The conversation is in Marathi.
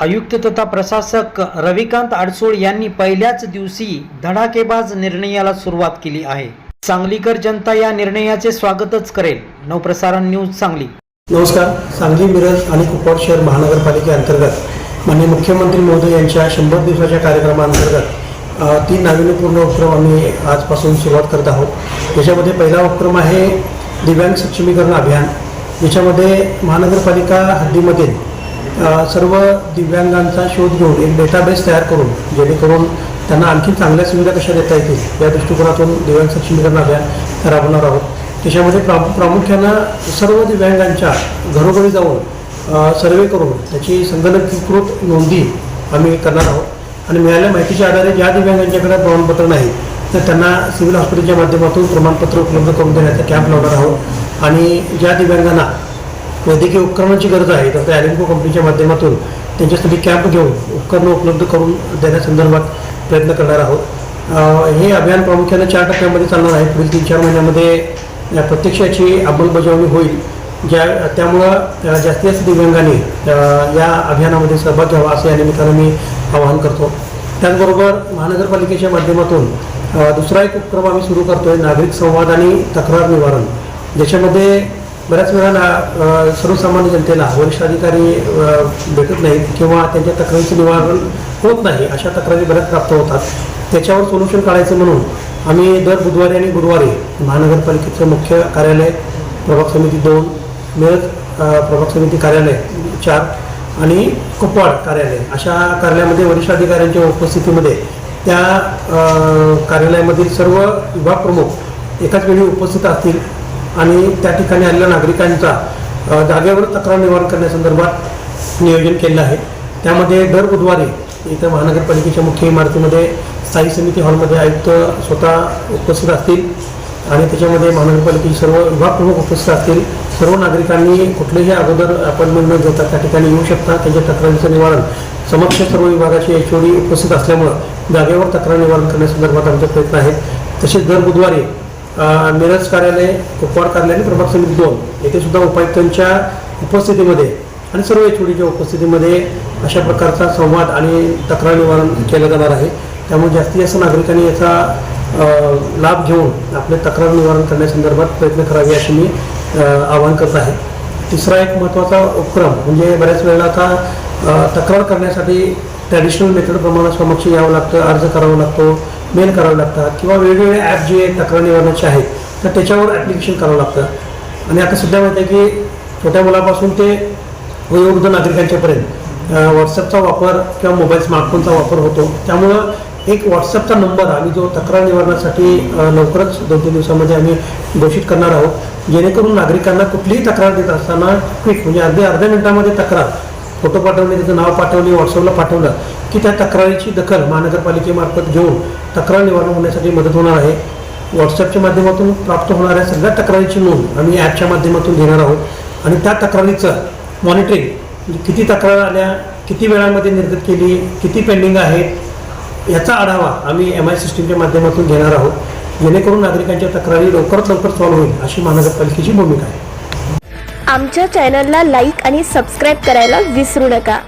आयुक्त तथा प्रशासक रविकांत आडसूळ यांनी पहिल्याच दिवशी धडाकेबाज निर्णयाला सुरुवात केली आहे. सांगलीकर जनता या निर्णयाचे स्वागतच करेल. नवप्रसारण न्यूज सांगली. नमस्कार. सांगली मिरज आणि कुपवाड शहर महानगरपालिकेअंतर्गत माननीय मुख्यमंत्री महोदय यांच्या शंभर दिवसाच्या कार्यक्रमाअंतर्गत तीन नाविन्यपूर्ण उपक्रम आम्ही आजपासून सुरुवात करत आहोत. त्याच्यामध्ये पहिला उपक्रम आहे दिव्यांग सक्षमीकरण अभियान याच्यामध्ये महानगरपालिका हद्दीमधील सर्व दिव्यांगांचा शोध घेऊन एक डेटाबेस तयार करून जेणेकरून त्यांना आणखी चांगल्या सुविधा कशा देता येतील या दृष्टिकोनातून दिव्यांग सक्षमीकरण अभियान राबवणार आहोत. त्याच्यामध्ये प्रा प्रामुख्यानं सर्व दिव्यांगांच्या घरोघरी जाऊन सर्वे करून त्याची संगणकीकृत नोंदी आम्ही करणार आहोत. आणि मिळालेल्या माहितीच्या आधारे ज्या दिव्यांगांच्याकडे प्रमाणपत्र नाही तर त्यांना सिव्हिल हॉस्पिटलच्या माध्यमातून प्रमाणपत्र उपलब्ध करून देण्याचा कॅम्प लावणार आहोत. आणि ज्या दिव्यांगांना वैद्यकीय उपकरणांची गरज आहे तर त्या ॲलिम्को कंपनीच्या माध्यमातून त्यांच्यासाठी कॅम्प घेऊन उपकरणं उपलब्ध करून देण्यासंदर्भात प्रयत्न करणार आहोत. हे अभियान प्रामुख्याने चार टप्प्यामध्ये चालणार आहे. पुढील तीन चार महिन्यामध्ये या प्रत्यक्ष याची अंमलबजावणी होईल. ज्या त्यामुळं जास्तीत जास्त दिव्यांगांनी या अभियानामध्ये सहभाग घ्यावा असं या निमित्तानं मी आवाहन करतो. त्याचबरोबर महानगरपालिकेच्या माध्यमातून दुसरा एक उपक्रम आम्ही सुरू करतो आहे नागरिक संवाद आणि तक्रार निवारण. ज्याच्यामध्ये बऱ्याच वेळाला सर्वसामान्य जनतेला वरिष्ठ अधिकारी भेटत नाहीत किंवा त्यांच्या तक्रारीचं निवारण होत नाही अशा तक्रारी बऱ्याच प्राप्त होतात. त्याच्यावर सोल्युशन काढायचं म्हणून आम्ही दर बुधवारी आणि गुरुवारी महानगरपालिकेचं मुख्य कार्यालय प्रभाग समिती दोन मिळत प्रभाग समिती कार्यालय चार आणि कुपवाड कार्यालय अशा कार्यालयामध्ये वरिष्ठ अधिकाऱ्यांच्या उपस्थितीमध्ये त्या कार्यालयामधील सर्व विभाग प्रमुख एकाच वेळी उपस्थित असतील. आणि त्या ठिकाणी आलेल्या नागरिकांचा जागेवर तक्रार निवारण करण्यासंदर्भात नियोजन केलं आहे. त्यामध्ये दर बुधवारी इथं महानगरपालिकेच्या मुख्य इमारतीमध्ये स्थायी समिती हॉलमध्ये आयुक्त स्वतः उपस्थित असतील आणि त्याच्यामध्ये महानगरपालिकेचे सर्व विभागप्रमुख उपस्थित असतील. सर्व नागरिकांनी कुठलेही अगोदर अपॉइंटमेंट न घेता त्या ठिकाणी येऊ शकता. त्यांच्या तक्रारीचं निवारण समक्ष सर्व विभागाचे एच ओ डी उपस्थित असल्यामुळं जागेवर तक्रार निवारण करण्यासंदर्भात आमचे प्रयत्न आहेत. तसेच दर बुधवारी मिरज कार्यालय कुपवाड कार्यालय प्रभाग समिती दोन. येथे सुद्धा उपायुक्तांच्या उपस्थितीमध्ये आणि सर्व एच ओडीच्या उपस्थितीमध्ये अशा प्रकारचा संवाद आणि तक्रार निवारण केलं जाणार आहे. त्यामुळे जास्तीत जास्त नागरिकांनी याचा लाभ घेऊन आपले तक्रार निवारण करण्यासंदर्भात प्रयत्न करावे असे मी आवाहन करत आहे. तिसरा एक महत्त्वाचा उपक्रम म्हणजे बऱ्याच वेळेला आता तक्रार करण्यासाठी ट्रॅडिशनल मेथडप्रमाणे समक्ष यावं लागतं अर्ज करावा लागतो. मेल करावं लागतात किंवा वेगवेगळे ॲप जे तक्रार निवारणाचे आहेत तर त्याच्यावर ॲप्लिकेशन करावं लागतं. आणि आता सध्या माहिती आहे की छोट्या मुलापासून ते वयोवृद्ध नागरिकांच्यापर्यंत व्हॉट्सअपचा वापर किंवा मोबाईल स्मार्टफोनचा वापर होतो. त्यामुळं एक व्हॉट्सअपचा नंबर आम्ही जो तक्रार निवारणासाठी लवकरच दोन तीन दिवसामध्ये आम्ही घोषित करणार आहोत. जेणेकरून नागरिकांना कुठलीही तक्रार देत असताना क्विक म्हणजे अगदी अर्ध्या मिनिटामध्ये तक्रार. फोटो पाठवणे त्याचं नाव पाठवणे व्हॉट्सअपला पाठवलं की त्या तक्रारीची दखल महानगरपालिकेमार्फत घेऊन तक्रार निवारण होण्यासाठी मदत होणार आहे. व्हॉट्सअपच्या माध्यमातून प्राप्त होणाऱ्या सगळ्या तक्रारीची नोंद आम्ही ॲपच्या माध्यमातून घेणार आहोत. आणि त्या तक्रारीचं मॉनिटरिंग म्हणजे किती तक्रार आल्या किती वेळामध्ये निर्गत केली किती पेंडिंग आहे याचा आढावा आम्ही एम आय सिस्टीमच्या माध्यमातून घेणार आहोत. जेणेकरून नागरिकांच्या तक्रारी लवकरात लवकर सॉल्व्ह होईल अशी महानगरपालिकेची भूमिका आहे. आमच्या चॅनलला लाईक आणि सबस्क्राईब करायला विसरू नका.